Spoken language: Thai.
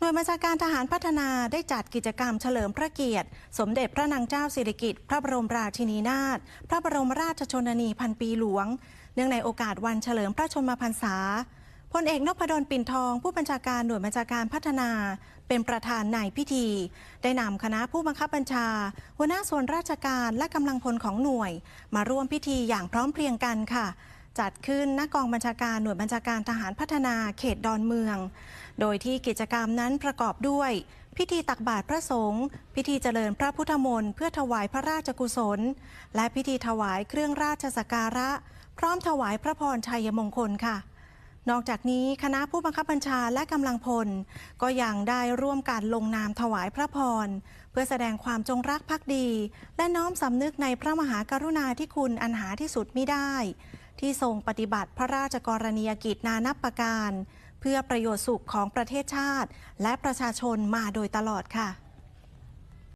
หน่วยบัญชาการทหารพัฒนาได้จัดกิจกรรมเฉลิมพระเกียรติ สมเด็จพระนางเจ้าสิริกิติ์พระบรมราชินีนาถพระบรมราชชนนีพันปีหลวง เนื่องในโอกาสวันเฉลิมพระชนมพรรษาพลเอกนพดลปิ่นทอง ผู้บัญชาการหน่วยบัญชาการพัฒนา เป็นประธานในพิธี ได้นำคณะผู้บังคับบัญชา หัวหน้าส่วนราชการและกำลังพลของหน่วย มาร่วมพิธีอย่างพร้อมเพรียงกันค่ะ จัดขึ้นณกองบัญชาการหน่วยบัญชาการทหารพัฒนาเขตดอนเมือง โดยที่กิจกรรมนั้นประกอบด้วย พิธีตักบาตรพระสงฆ์พิธีเจริญพระพุทธมนต์เพื่อถวายพระราชกุศล และพิธีถวายเครื่องราชสักการะ พร้อมถวายพระพรชัยมงคลค่ะนอกจากนี้คณะผู้บังคับบัญชาและกำลังพล ก็ยังได้ร่วมการลงนามถวายพระพร เพื่อแสดงความจงรักภักดี และน้อมสำนึกในพระมหากรุณาธิคุณอันหาที่สุดมิได้ ที่ทรงปฏิบัติพระราชกรณียกิจนานับประการ เพื่อประโยชน์สุขของประเทศชาติ และประชาชนมาโดยตลอดค่ะ